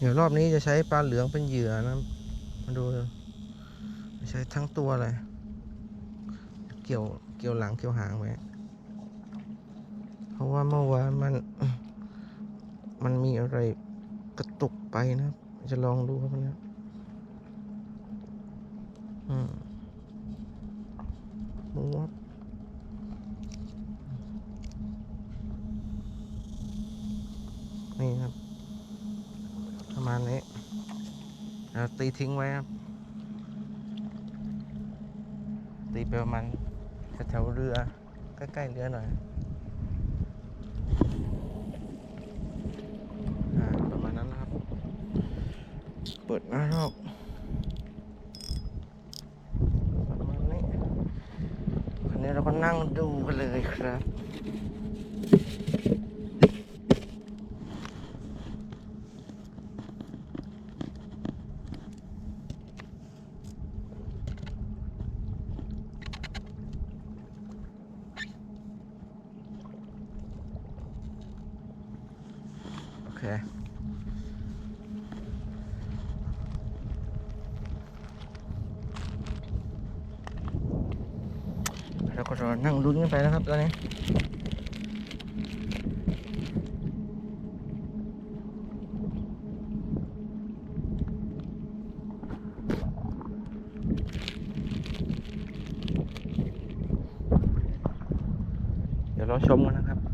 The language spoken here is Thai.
เดี๋ยวรอบนี้จะใช้ปลาเหลืองเป็นเหยื่อนะ มาดู ใช้ทั้งตัวเลย เกี่ยวเกี่ยวหลังเกี่ยวหางไว้ เพราะว่าเมื่อวานมัน มันมีอะไรกระตุกไปนะ จะลองดูครับวันนี้อืมม้วนนี่ครับ มาณนี้เราตีทิ้งไว้ครับ ตีไปประมาณแถวเรือ ใกล้ๆเรือหน่อยอประมาณนั้นนะครับ เปิดหน้ารอบประมาณนี้วันนี้เราก็นั่งดูกันเลยครับ เคแล้วก็รอนั่งลุ้นกันไปนะครับตอนนี้เดี๋ยวเราชมกันนะครับ